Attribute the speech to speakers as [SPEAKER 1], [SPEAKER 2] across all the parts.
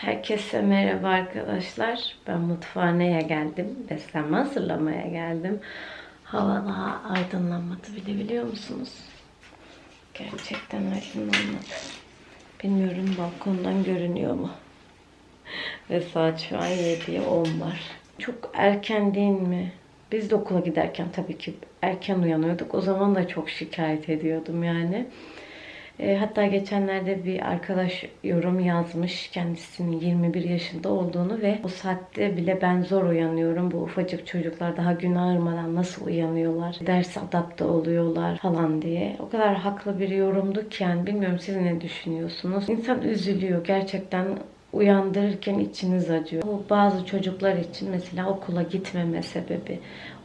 [SPEAKER 1] Herkese merhaba arkadaşlar. Ben mutfağına geldim. Beslenme hazırlamaya geldim. Hava daha aydınlanmadı bile biliyor musunuz? Gerçekten aydınlanmadı. Bilmiyorum balkondan görünüyor mu? Ve saat şu an 7'ye 10 var. Çok erken değil mi? Biz de okula giderken tabii ki erken uyanıyorduk. O zaman da çok şikayet ediyordum yani. E, hatta geçenlerde bir arkadaş yorum yazmış kendisinin 21 yaşında olduğunu ve o saatte bile ben zor uyanıyorum. Bu ufacık çocuklar daha gün ağırmadan nasıl uyanıyorlar, ders adapte oluyorlar falan diye. O kadar haklı bir yorumdu ki yani bilmiyorum siz ne düşünüyorsunuz. İnsan üzülüyor gerçekten uyandırırken içiniz acıyor. Bu bazı çocuklar için mesela okula gitmeme sebebi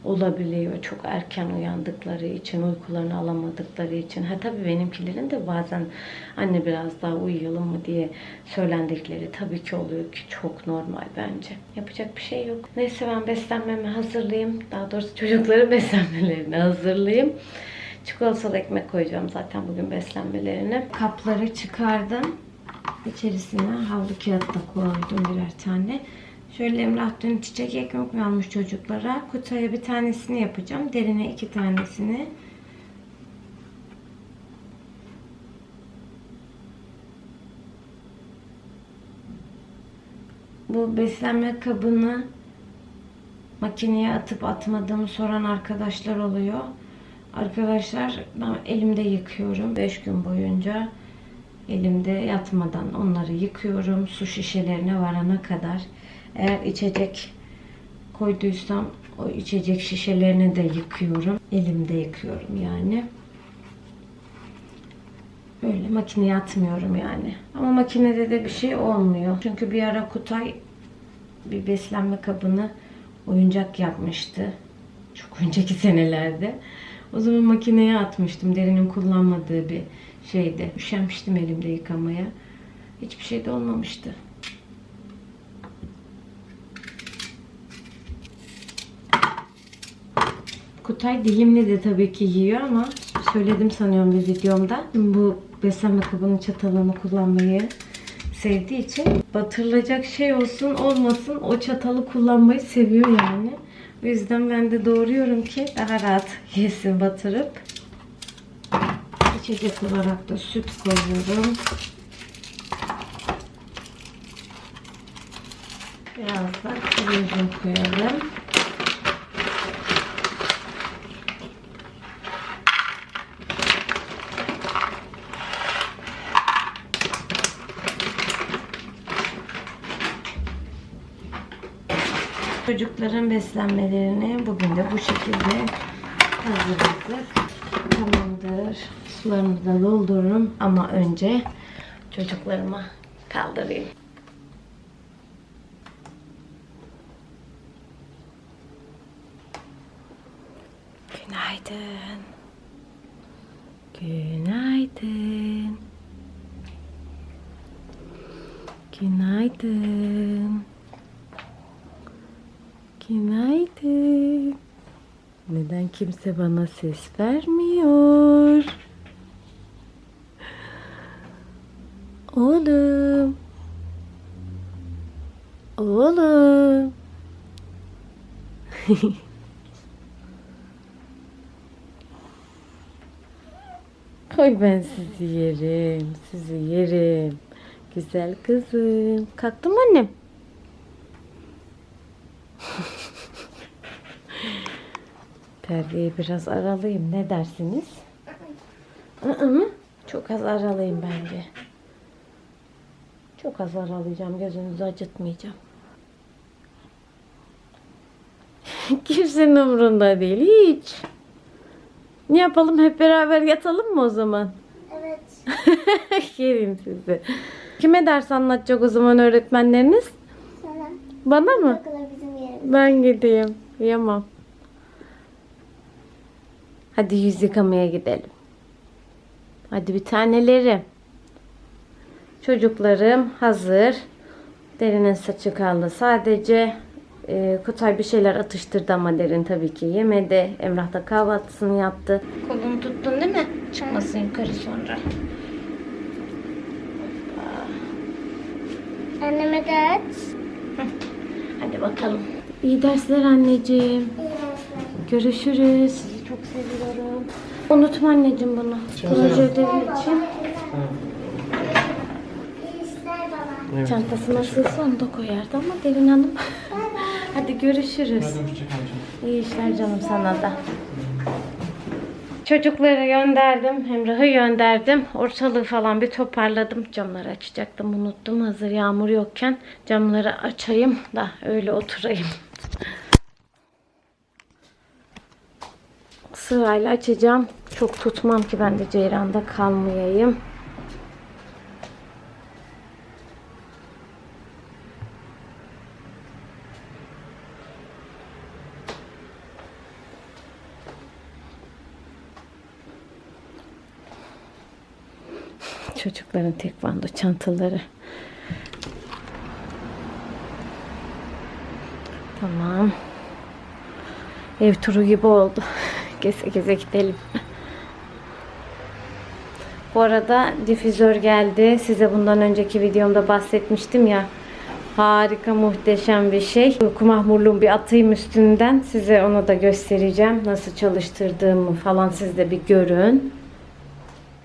[SPEAKER 1] olabiliyor. Çok erken uyandıkları için, uykularını alamadıkları için. Ha tabii benimkilerin de bazen anne biraz daha uyuyalım mı diye söylendikleri tabii ki oluyor ki çok normal bence. Yapacak bir şey yok. Neyse ben beslenmemi hazırlayayım. Daha doğrusu çocukların beslenmelerini hazırlayayım. Çikolatalı ekmek koyacağım zaten bugün beslenmelerine. Kapları çıkardım. İçerisine havlu kağıt da koydum birer tane. Şöyle Emrah dün çiçek ekmek almış çocuklara. Kutaya bir tanesini yapacağım. Derine iki tanesini. Bu beslenme kabını makineye atıp atmadığımı soran arkadaşlar oluyor. Arkadaşlar ben elimde yıkıyorum 5 gün boyunca elimde yatmadan onları yıkıyorum su şişelerine varana kadar. Eğer içecek koyduysam o içecek şişelerini de yıkıyorum. Elimde yıkıyorum yani. Böyle makineye atmıyorum yani. Ama makinede de bir şey olmuyor. Çünkü bir ara Kutay bir beslenme kabını oyuncak yapmıştı. Çok önceki senelerde. O zaman makineye atmıştım. Derinin kullanmadığı bir şeydi. Üşenmiştim elimde yıkamaya. Hiçbir şey de olmamıştı. Kutay dilimli de tabii ki yiyor ama söyledim sanıyorum bir videomda. Bu beslenme kabının çatalını kullanmayı sevdiği için batırılacak şey olsun olmasın o çatalı kullanmayı seviyor yani. O yüzden ben de doğruyorum ki daha rahat yesin batırıp. İçecek olarak da süt koyuyorum. Biraz da kuru koyalım. Çocukların beslenmelerini bugün de bu şekilde hazırladık. Tamamdır. Sularını da doldururum ama önce çocuklarıma kaldırayım. Günaydın. Günaydın. Günaydın. Günaydın. Neden kimse bana ses vermiyor? Oğlum. Oğlum. Koy ben sizi yerim. Sizi yerim. Güzel kızım. Kalktın mı annem? Perdeyi biraz aralayayım. Ne dersiniz? Hı mı? Çok az aralayayım bence. Çok az aralayacağım. Gözünüzü acıtmayacağım. Kimsenin umurunda değil. Hiç. Ne yapalım? Hep beraber yatalım mı o zaman?
[SPEAKER 2] Evet.
[SPEAKER 1] Yerim sizi. Kime ders anlatacak o zaman öğretmenleriniz?
[SPEAKER 2] Sana
[SPEAKER 1] Bana mı?
[SPEAKER 2] okula bizim yerimiz.
[SPEAKER 1] Ben gideyim. Yamam. Hadi yüz yıkamaya gidelim. Hadi bir taneleri. Çocuklarım hazır. Derinin saçı kaldı. Sadece e, Kutay bir şeyler atıştırdı ama derin tabii ki yemedi. Emrah da kahvaltısını yaptı. Kolunu tuttun değil mi? Çıkmasın yukarı sonra.
[SPEAKER 2] Anneme de aç.
[SPEAKER 1] Hadi bakalım. İyi dersler anneciğim.
[SPEAKER 2] İyi dersler.
[SPEAKER 1] Görüşürüz. Seviyorum. Unutma anneciğim bunu. Proje ödevi için.
[SPEAKER 2] İşler baba.
[SPEAKER 1] Çantasına sığsa onu da koyardı ama Derin Hanım. Hadi görüşürüz. İyi işler canım sana da. Çocukları gönderdim. Emrah'ı gönderdim. Ortalığı falan bir toparladım. Camları açacaktım. Unuttum. Hazır yağmur yokken camları açayım da öyle oturayım. Sırayla açacağım. Çok tutmam ki ben de ceyranda kalmayayım. Çocukların tekvando çantaları. Tamam. Ev turu gibi oldu. Geze geze gidelim. Bu arada difüzör geldi. Size bundan önceki videomda bahsetmiştim ya. Harika muhteşem bir şey. Uyku mahmurluğum bir atayım üstünden. Size onu da göstereceğim. Nasıl çalıştırdığımı falan siz de bir görün.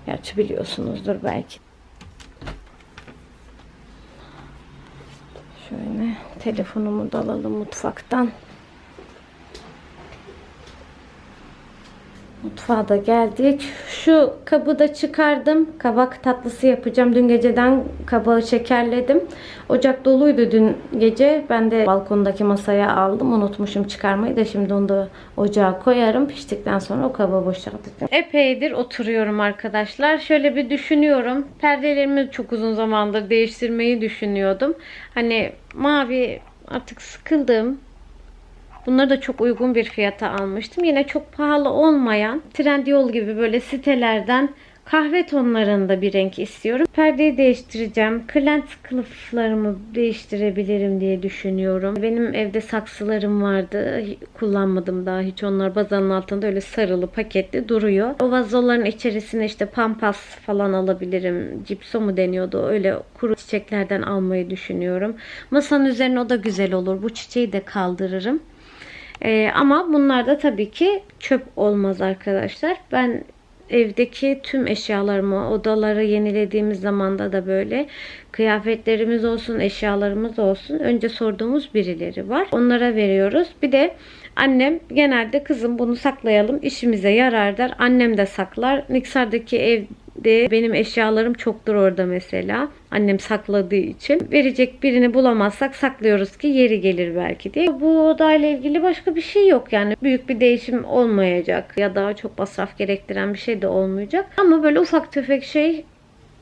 [SPEAKER 1] Gerçi biliyorsunuzdur belki. Şöyle telefonumu da alalım mutfaktan. Mutfağa da geldik. Şu kabı da çıkardım. Kabak tatlısı yapacağım. Dün geceden kabağı şekerledim. Ocak doluydu dün gece. Ben de balkondaki masaya aldım. Unutmuşum çıkarmayı da şimdi onu da ocağa koyarım. Piştikten sonra o kabı boşaltacağım. Epeydir oturuyorum arkadaşlar. Şöyle bir düşünüyorum. Perdelerimi çok uzun zamandır değiştirmeyi düşünüyordum. Hani mavi artık sıkıldım. Bunları da çok uygun bir fiyata almıştım. Yine çok pahalı olmayan Trendyol gibi böyle sitelerden kahve tonlarında bir renk istiyorum. Perdeyi değiştireceğim. Kırlent kılıflarımı değiştirebilirim diye düşünüyorum. Benim evde saksılarım vardı. Kullanmadım daha hiç. Onlar bazanın altında öyle sarılı paketli duruyor. O vazoların içerisine işte pampas falan alabilirim. Cipso mu deniyordu? Öyle kuru çiçeklerden almayı düşünüyorum. Masanın üzerine o da güzel olur. Bu çiçeği de kaldırırım. Ee, ama bunlar da tabii ki çöp olmaz arkadaşlar. Ben evdeki tüm eşyalarımı, odaları yenilediğimiz zamanda da böyle kıyafetlerimiz olsun, eşyalarımız olsun önce sorduğumuz birileri var. Onlara veriyoruz. Bir de annem genelde kızım bunu saklayalım işimize yarar der. Annem de saklar. Niksar'daki evde benim eşyalarım çoktur orada mesela. Annem sakladığı için. Verecek birini bulamazsak saklıyoruz ki yeri gelir belki diye. Bu odayla ilgili başka bir şey yok yani. Büyük bir değişim olmayacak ya da çok masraf gerektiren bir şey de olmayacak. Ama böyle ufak tefek şey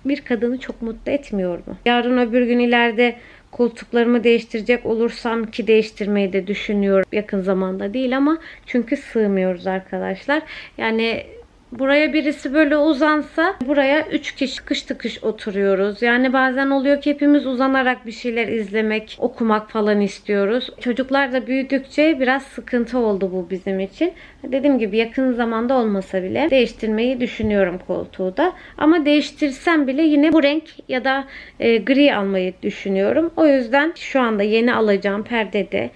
[SPEAKER 1] bir kadını çok mutlu etmiyor mu? Yarın öbür gün ileride koltuklarımı değiştirecek olursam ki değiştirmeyi de düşünüyorum. Yakın zamanda değil ama çünkü sığmıyoruz arkadaşlar. Yani Buraya birisi böyle uzansa buraya üç kişi tıkış tıkış oturuyoruz. Yani bazen oluyor ki hepimiz uzanarak bir şeyler izlemek, okumak falan istiyoruz. Çocuklar da büyüdükçe biraz sıkıntı oldu bu bizim için. Dediğim gibi yakın zamanda olmasa bile değiştirmeyi düşünüyorum koltuğu da. Ama değiştirsem bile yine bu renk ya da e, gri almayı düşünüyorum. O yüzden şu anda yeni alacağım perdede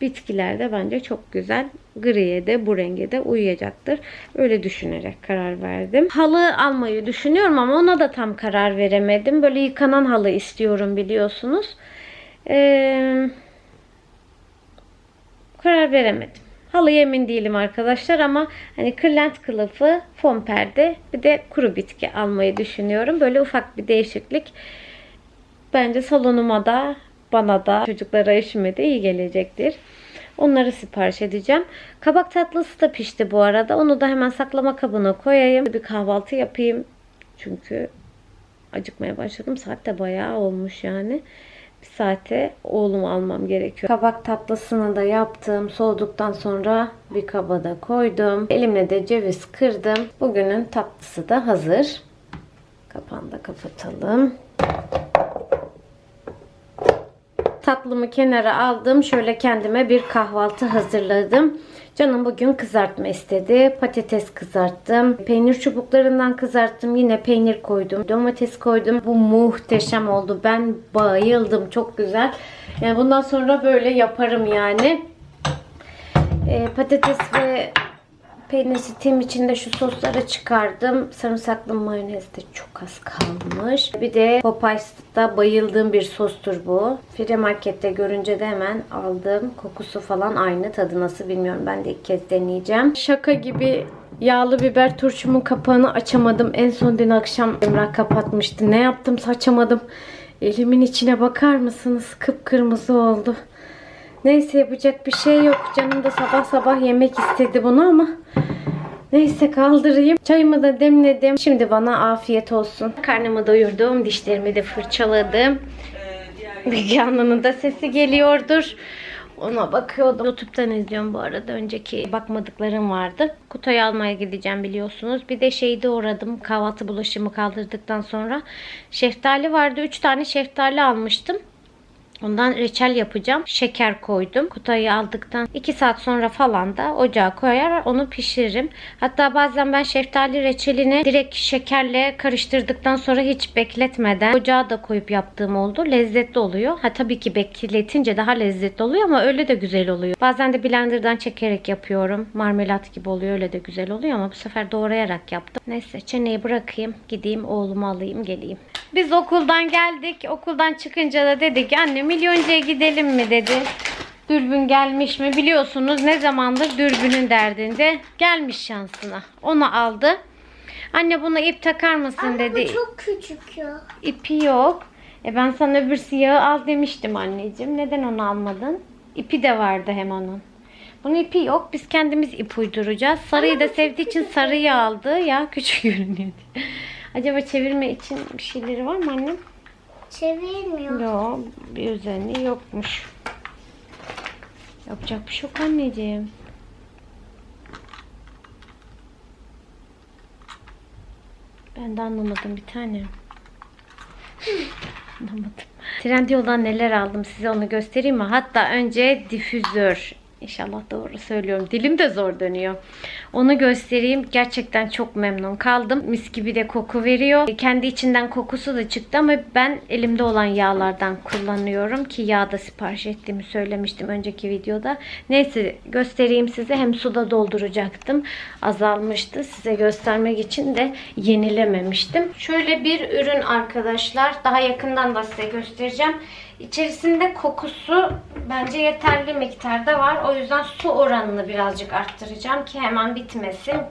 [SPEAKER 1] bitkiler de bence çok güzel. Griye de bu renge de uyacaktır. Öyle düşünerek karar verdim. Halı almayı düşünüyorum ama ona da tam karar veremedim. Böyle yıkanan halı istiyorum biliyorsunuz. Ee, karar veremedim. Halı emin değilim arkadaşlar ama hani kırlent kılıfı, fon perde bir de kuru bitki almayı düşünüyorum. Böyle ufak bir değişiklik bence salonuma da bana da çocuklara eşime de iyi gelecektir. Onları sipariş edeceğim. Kabak tatlısı da pişti bu arada. Onu da hemen saklama kabına koyayım. Bir kahvaltı yapayım. Çünkü acıkmaya başladım. Saat de bayağı olmuş yani. Bir saate oğlumu almam gerekiyor. Kabak tatlısını da yaptım. Soğuduktan sonra bir kaba da koydum. Elimle de ceviz kırdım. Bugünün tatlısı da hazır. Kapağını da kapatalım. Tatlımı kenara aldım. Şöyle kendime bir kahvaltı hazırladım. Canım bugün kızartma istedi. Patates kızarttım. Peynir çubuklarından kızarttım. Yine peynir koydum. Domates koydum. Bu muhteşem oldu. Ben bayıldım. Çok güzel. Yani bundan sonra böyle yaparım yani. Ee, patates ve peynir sitiğim içinde şu sosları çıkardım. Sarımsaklı mayonez de çok az kalmış. Bir de Popeyes'ta bayıldığım bir sostur bu. Fire Market'te görünce de hemen aldım. Kokusu falan aynı. Tadı nasıl bilmiyorum. Ben de ilk kez deneyeceğim. Şaka gibi yağlı biber turşumun kapağını açamadım. En son dün akşam Emrah kapatmıştı. Ne yaptım açamadım. Elimin içine bakar mısınız? Kıpkırmızı oldu. Neyse yapacak bir şey yok. Canım da sabah sabah yemek istedi bunu ama neyse kaldırayım. Çayımı da demledim. Şimdi bana afiyet olsun. Karnımı doyurdum. Dişlerimi de fırçaladım. Hanım'ın da sesi geliyordur. Ona bakıyordum. YouTube'dan izliyorum bu arada. Önceki bakmadıklarım vardı. Kutayı almaya gideceğim biliyorsunuz. Bir de şeyde uğradım. Kahvaltı bulaşımı kaldırdıktan sonra. Şeftali vardı. 3 tane şeftali almıştım. Ondan reçel yapacağım. Şeker koydum. Kutayı aldıktan 2 saat sonra falan da ocağa koyar onu pişiririm. Hatta bazen ben şeftali reçelini direkt şekerle karıştırdıktan sonra hiç bekletmeden ocağa da koyup yaptığım oldu. Lezzetli oluyor. Ha tabii ki bekletince daha lezzetli oluyor ama öyle de güzel oluyor. Bazen de blenderdan çekerek yapıyorum. Marmelat gibi oluyor. Öyle de güzel oluyor ama bu sefer doğrayarak yaptım. Neyse çeneyi bırakayım. Gideyim oğlumu alayım geleyim. Biz okuldan geldik. Okuldan çıkınca da dedik anne milyoncuya gidelim mi dedi. Dürbün gelmiş mi? Biliyorsunuz ne zamandır dürbünün derdinde. Gelmiş şansına. Onu aldı. Anne buna ip takar mısın
[SPEAKER 2] Anne
[SPEAKER 1] dedi.
[SPEAKER 2] bu çok küçük ya.
[SPEAKER 1] İpi yok. E ben sana öbür siyahı al demiştim anneciğim. Neden onu almadın? İpi de vardı hem onun. Bunun ipi yok. Biz kendimiz ip uyduracağız. Sarıyı da sevdiği için sarıyı aldı. Ya küçük görünüyor diye. Acaba çevirme için bir şeyleri var mı annem?
[SPEAKER 2] Çevirmiyor.
[SPEAKER 1] Yok. Bir özelliği yokmuş. Yapacak bir şey yok anneciğim. Ben de anlamadım bir tane. anlamadım. Trendyol'dan neler aldım size onu göstereyim mi? Hatta önce difüzör. İnşallah doğru söylüyorum. Dilim de zor dönüyor. Onu göstereyim. Gerçekten çok memnun kaldım. Mis gibi de koku veriyor. Kendi içinden kokusu da çıktı ama ben elimde olan yağlardan kullanıyorum ki yağda sipariş ettiğimi söylemiştim önceki videoda. Neyse göstereyim size. Hem suda dolduracaktım. Azalmıştı. Size göstermek için de yenilememiştim. Şöyle bir ürün arkadaşlar. Daha yakından da size göstereceğim. İçerisinde kokusu bence yeterli miktarda var. O yüzden su oranını birazcık arttıracağım ki hemen bitmesin.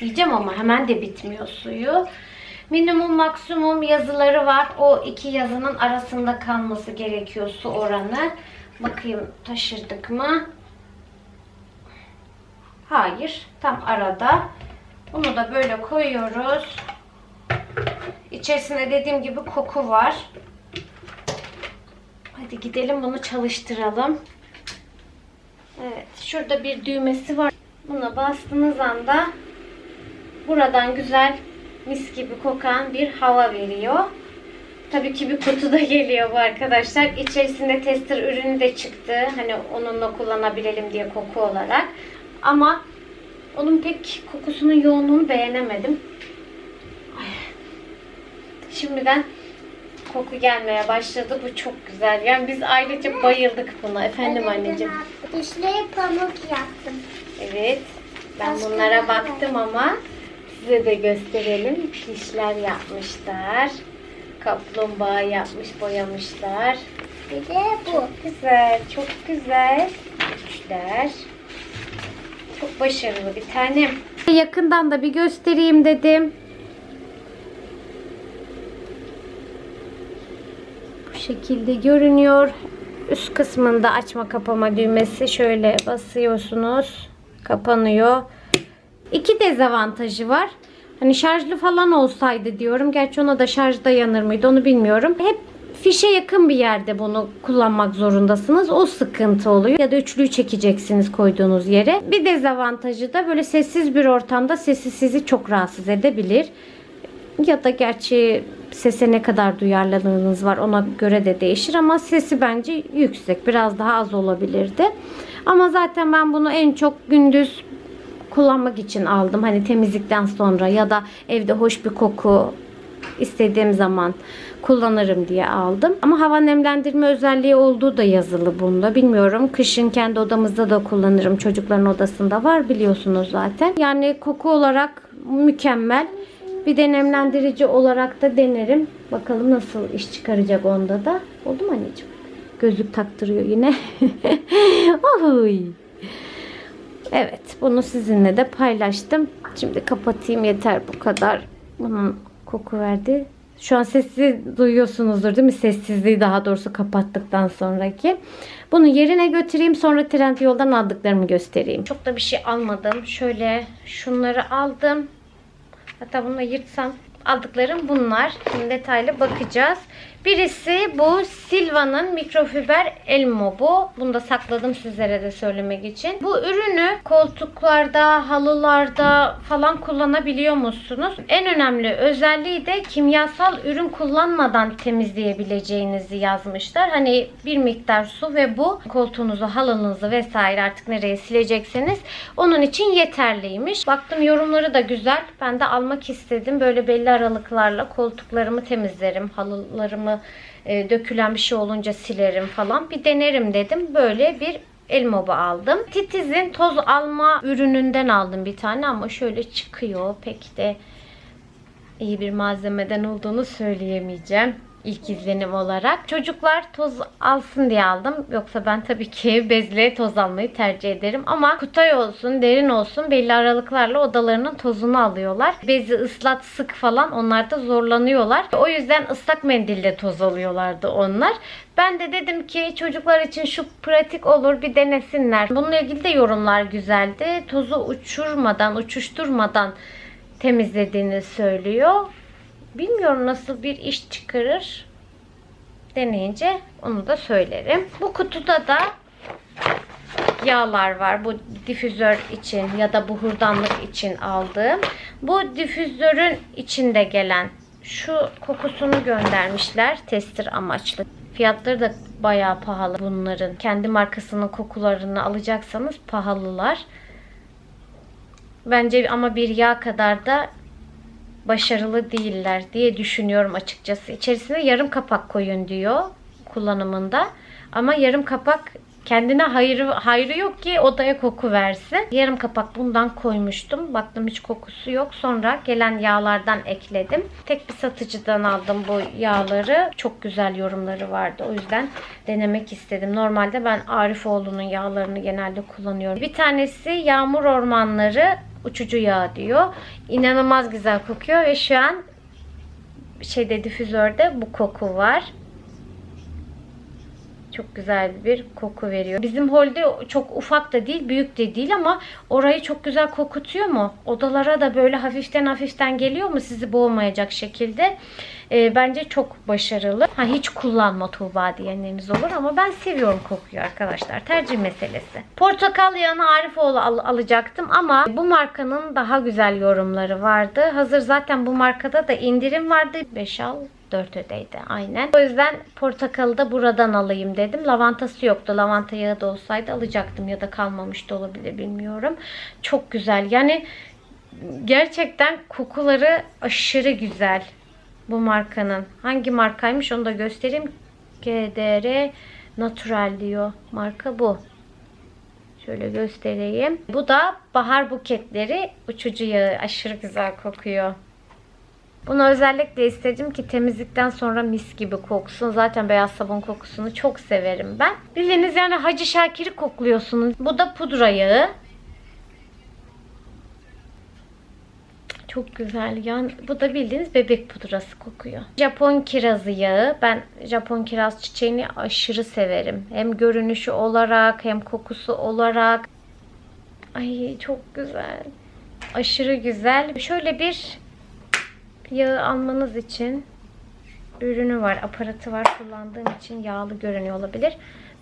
[SPEAKER 1] Diyeceğim ama hemen de bitmiyor suyu. Minimum maksimum yazıları var. O iki yazının arasında kalması gerekiyor su oranı. Bakayım taşırdık mı? Hayır. Tam arada. Bunu da böyle koyuyoruz. İçerisinde dediğim gibi koku var. Hadi gidelim bunu çalıştıralım. Evet. Şurada bir düğmesi var. Buna bastığınız anda buradan güzel mis gibi kokan bir hava veriyor. Tabii ki bir kutuda geliyor bu arkadaşlar. İçerisinde tester ürünü de çıktı. Hani onunla kullanabilelim diye koku olarak. Ama onun pek kokusunun yoğunluğunu beğenemedim. Ay. Şimdiden koku gelmeye başladı. Bu çok güzel. Yani biz ailece bayıldık buna. Efendim anneciğim.
[SPEAKER 2] Dişleri pamuk yaptım.
[SPEAKER 1] Evet. Ben
[SPEAKER 2] Başka
[SPEAKER 1] bunlara baktım ama size de gösterelim. Dişler yapmışlar. Kaplumbağa yapmış, boyamışlar.
[SPEAKER 2] Bir de bu.
[SPEAKER 1] Güzel, çok güzel. Üçler. Çok başarılı bir tanem. Yakından da bir göstereyim dedim. Şekilde görünüyor. Üst kısmında açma kapama düğmesi şöyle basıyorsunuz. Kapanıyor. İki dezavantajı var. Hani şarjlı falan olsaydı diyorum. Gerçi ona da şarjda yanır mıydı onu bilmiyorum. Hep fişe yakın bir yerde bunu kullanmak zorundasınız. O sıkıntı oluyor. Ya da üçlüyü çekeceksiniz koyduğunuz yere. Bir dezavantajı da böyle sessiz bir ortamda sesi sizi çok rahatsız edebilir. Ya da gerçi Sese ne kadar duyarlılığınız var ona göre de değişir ama sesi bence yüksek. Biraz daha az olabilirdi. Ama zaten ben bunu en çok gündüz kullanmak için aldım. Hani temizlikten sonra ya da evde hoş bir koku istediğim zaman kullanırım diye aldım. Ama hava nemlendirme özelliği olduğu da yazılı bunda. Bilmiyorum. Kışın kendi odamızda da kullanırım. Çocukların odasında var biliyorsunuz zaten. Yani koku olarak mükemmel. Bir de nemlendirici olarak da denerim. Bakalım nasıl iş çıkaracak onda da. Oldu mu anneciğim? Gözlük taktırıyor yine. Oy. Evet, bunu sizinle de paylaştım. Şimdi kapatayım yeter bu kadar. Bunun koku verdi. Şu an sesi duyuyorsunuzdur değil mi? Sessizliği daha doğrusu kapattıktan sonraki. Bunu yerine götüreyim sonra trend yoldan aldıklarımı göstereyim. Çok da bir şey almadım. Şöyle şunları aldım. Hatta bunu yırtsam aldıklarım bunlar. Şimdi detaylı bakacağız. Birisi bu Silva'nın mikrofiber elmo bu. Bunu da sakladım sizlere de söylemek için. Bu ürünü koltuklarda, halılarda falan kullanabiliyor musunuz? En önemli özelliği de kimyasal ürün kullanmadan temizleyebileceğinizi yazmışlar. Hani bir miktar su ve bu koltuğunuzu, halınızı vesaire artık nereye silecekseniz onun için yeterliymiş. Baktım yorumları da güzel. Ben de almak istedim. Böyle belli aralıklarla koltuklarımı temizlerim, halılarımı e, dökülen bir şey olunca silerim falan. Bir denerim dedim. Böyle bir el mobu aldım. Titiz'in toz alma ürününden aldım bir tane ama şöyle çıkıyor. Pek de iyi bir malzemeden olduğunu söyleyemeyeceğim. İlk izlenim olarak. Çocuklar toz alsın diye aldım. Yoksa ben tabii ki bezle toz almayı tercih ederim. Ama kutay olsun, derin olsun belli aralıklarla odalarının tozunu alıyorlar. Bezi ıslat, sık falan onlarda zorlanıyorlar. O yüzden ıslak mendille toz alıyorlardı onlar. Ben de dedim ki çocuklar için şu pratik olur bir denesinler. Bununla ilgili de yorumlar güzeldi. Tozu uçurmadan, uçuşturmadan temizlediğini söylüyor. Bilmiyorum nasıl bir iş çıkarır. Deneyince onu da söylerim. Bu kutuda da yağlar var. Bu difüzör için ya da buhurdanlık için aldığım. Bu difüzörün içinde gelen şu kokusunu göndermişler tester amaçlı. Fiyatları da bayağı pahalı bunların. Kendi markasının kokularını alacaksanız pahalılar. Bence ama bir yağ kadar da başarılı değiller diye düşünüyorum açıkçası. İçerisine yarım kapak koyun diyor kullanımında. Ama yarım kapak kendine hayrı, hayrı yok ki odaya koku versin. Yarım kapak bundan koymuştum. Baktım hiç kokusu yok. Sonra gelen yağlardan ekledim. Tek bir satıcıdan aldım bu yağları. Çok güzel yorumları vardı. O yüzden denemek istedim. Normalde ben Arifoğlu'nun yağlarını genelde kullanıyorum. Bir tanesi yağmur ormanları uçucu yağ diyor. İnanılmaz güzel kokuyor ve şu an şeyde difüzörde bu koku var. Çok güzel bir koku veriyor. Bizim holde çok ufak da değil, büyük de değil ama orayı çok güzel kokutuyor mu? Odalara da böyle hafiften hafiften geliyor mu sizi boğmayacak şekilde? Ee, bence çok başarılı. Ha hiç kullanma Tuğba diyenleriniz olur ama ben seviyorum kokuyu arkadaşlar. Tercih meselesi. Portakal yağını Arifoğlu al alacaktım ama bu markanın daha güzel yorumları vardı. Hazır zaten bu markada da indirim vardı. 5 al 4 ödeydi aynen. O yüzden portakalı da buradan alayım dedim. Lavantası yoktu. Lavanta yağı da olsaydı alacaktım ya da kalmamış da olabilir bilmiyorum. Çok güzel. Yani gerçekten kokuları aşırı güzel bu markanın. Hangi markaymış onu da göstereyim. GDR Natural diyor. Marka bu. Şöyle göstereyim. Bu da bahar buketleri uçucu yağı. Aşırı güzel kokuyor. Bunu özellikle istedim ki temizlikten sonra mis gibi koksun. Zaten beyaz sabun kokusunu çok severim ben. Bildiğiniz yani Hacı Şakir'i kokluyorsunuz. Bu da pudra yağı. Çok güzel. Yani bu da bildiğiniz bebek pudrası kokuyor. Japon kirazı yağı. Ben Japon kiraz çiçeğini aşırı severim. Hem görünüşü olarak hem kokusu olarak. Ay çok güzel. Aşırı güzel. Şöyle bir yağı almanız için ürünü var, aparatı var. Kullandığım için yağlı görünüyor olabilir.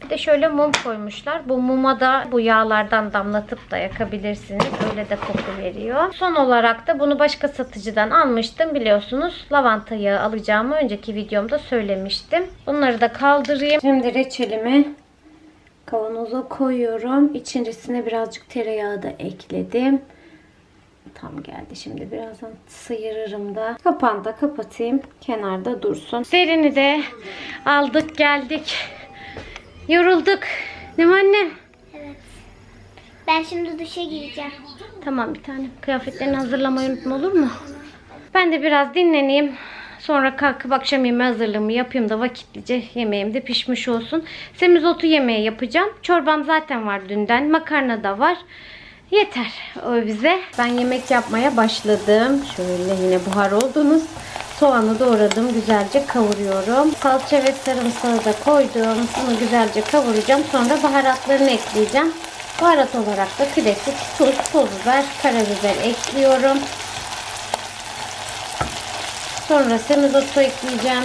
[SPEAKER 1] Bir de şöyle mum koymuşlar. Bu muma da bu yağlardan damlatıp da yakabilirsiniz. Öyle de koku veriyor. Son olarak da bunu başka satıcıdan almıştım biliyorsunuz. Lavanta yağı alacağımı önceki videomda söylemiştim. Bunları da kaldırayım. Şimdi reçelimi kavanoza koyuyorum. İçerisine birazcık tereyağı da ekledim. Tam geldi şimdi birazdan sıyırırım da. Kapağını da kapatayım. Kenarda dursun. Derini de aldık geldik. Yorulduk. Değil mi anne?
[SPEAKER 2] Evet. Ben şimdi duşa gireceğim.
[SPEAKER 1] Tamam bir tane. Kıyafetlerini hazırlamayı unutma olur mu? Ben de biraz dinleneyim. Sonra kalkıp akşam yemeği hazırlığımı yapayım da vakitlice yemeğim de pişmiş olsun. Semizotu yemeği yapacağım. Çorbam zaten var dünden. Makarna da var. Yeter o bize. Ben yemek yapmaya başladım. Şöyle yine buhar oldunuz. Soğanı doğradım. Güzelce kavuruyorum. Salça ve sarımsağı da koydum. Bunu güzelce kavuracağım. Sonra baharatlarını ekleyeceğim. Baharat olarak da klasik tuz, toz biber, karabiber ekliyorum. Sonra semizotu ekleyeceğim.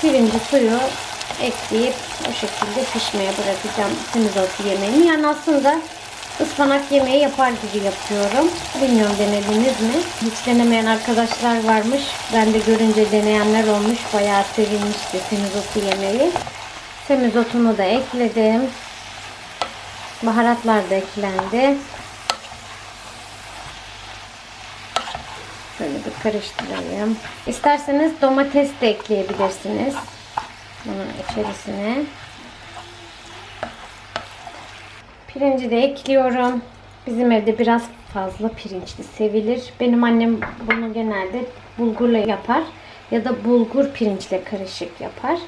[SPEAKER 1] Pirinci suyu ekleyip o şekilde pişmeye bırakacağım semizotu yemeğini. Yani aslında ıspanak yemeği yapar gibi yapıyorum. Bilmiyorum denediniz mi? Hiç denemeyen arkadaşlar varmış. Ben de görünce deneyenler olmuş. Bayağı sevilmişti semizotu yemeği. Semizotumu da ekledim. Baharatlar da eklendi. Şöyle bir karıştırayım. İsterseniz domates de ekleyebilirsiniz. Bunun içerisine. Pirinci de ekliyorum. Bizim evde biraz fazla pirinçli sevilir. Benim annem bunu genelde bulgurla yapar ya da bulgur pirinçle karışık yapar.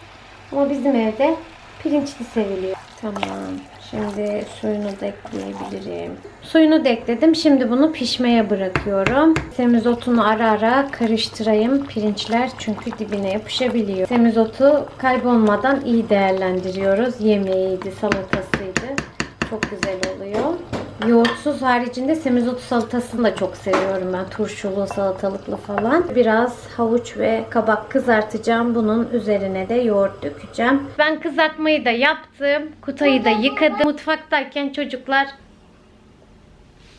[SPEAKER 1] Ama bizim evde pirinçli seviliyor. Tamam. Şimdi suyunu da ekleyebilirim. Suyunu da ekledim. Şimdi bunu pişmeye bırakıyorum. Semizotunu ara ara karıştırayım. Pirinçler çünkü dibine yapışabiliyor. Semizotu kaybolmadan iyi değerlendiriyoruz. Yemeğiydi, salatasıydı. Çok güzel oluyor. Yoğurtsuz haricinde semizotu salatasını da çok seviyorum ben. Turşulu, salatalıklı falan. Biraz havuç ve kabak kızartacağım. Bunun üzerine de yoğurt dökeceğim. Ben kızartmayı da yaptım. Kutayı da yıkadım. Mutfaktayken çocuklar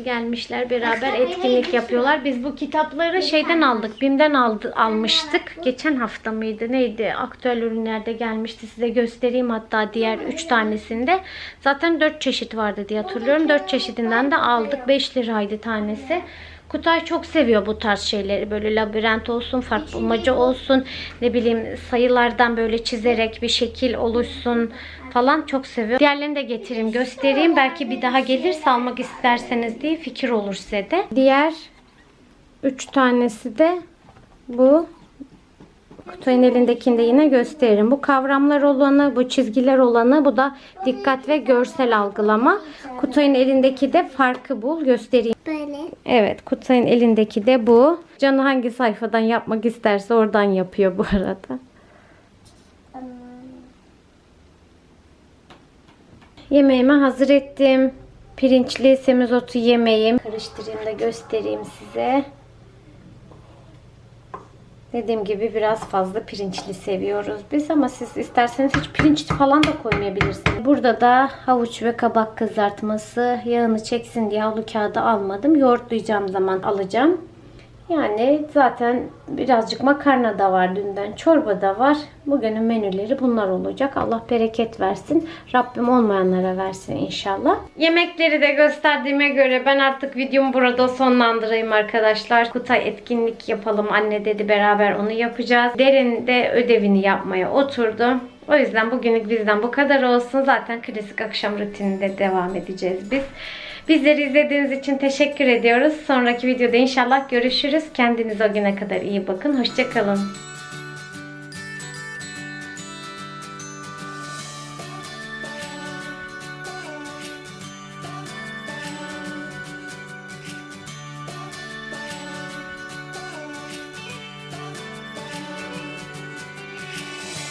[SPEAKER 1] gelmişler beraber etkinlik yapıyorlar. Biz bu kitapları şeyden aldık. BİM'den aldı, almıştık. Geçen hafta mıydı neydi? Aktüel ürünlerde gelmişti. Size göstereyim hatta diğer 3 tanesinde. Zaten 4 çeşit vardı diye hatırlıyorum. 4 çeşidinden de aldık. 5 liraydı tanesi. Kutay çok seviyor bu tarz şeyleri. Böyle labirent olsun, fark bulmaca olsun. Ne bileyim sayılardan böyle çizerek bir şekil oluşsun falan çok seviyor. Diğerlerini de getireyim, göstereyim. Belki bir daha gelirse almak isterseniz diye fikir olur size de. Diğer 3 tanesi de bu. Kutay'ın elindekini de yine gösteririm. Bu kavramlar olanı, bu çizgiler olanı, bu da dikkat ve görsel algılama. Kutay'ın elindeki de farkı bul, göstereyim.
[SPEAKER 2] Böyle.
[SPEAKER 1] Evet, Kutay'ın elindeki de bu. Canı hangi sayfadan yapmak isterse oradan yapıyor bu arada. Yemeğimi hazır ettim. Pirinçli semizotu yemeğim. Karıştırayım da göstereyim size. Dediğim gibi biraz fazla pirinçli seviyoruz biz ama siz isterseniz hiç pirinçli falan da koymayabilirsiniz. Burada da havuç ve kabak kızartması yağını çeksin diye havlu kağıdı almadım. Yoğurtlayacağım zaman alacağım. Yani zaten birazcık makarna da var dünden. Çorba da var. Bugünün menüleri bunlar olacak. Allah bereket versin. Rabbim olmayanlara versin inşallah. Yemekleri de gösterdiğime göre ben artık videomu burada sonlandırayım arkadaşlar. Kutay etkinlik yapalım. Anne dedi beraber onu yapacağız. Derin de ödevini yapmaya oturdu. O yüzden bugünlük bizden bu kadar olsun. Zaten klasik akşam rutininde devam edeceğiz biz. Bizleri izlediğiniz için teşekkür ediyoruz. Sonraki videoda inşallah görüşürüz. Kendinize o güne kadar iyi bakın. Hoşçakalın.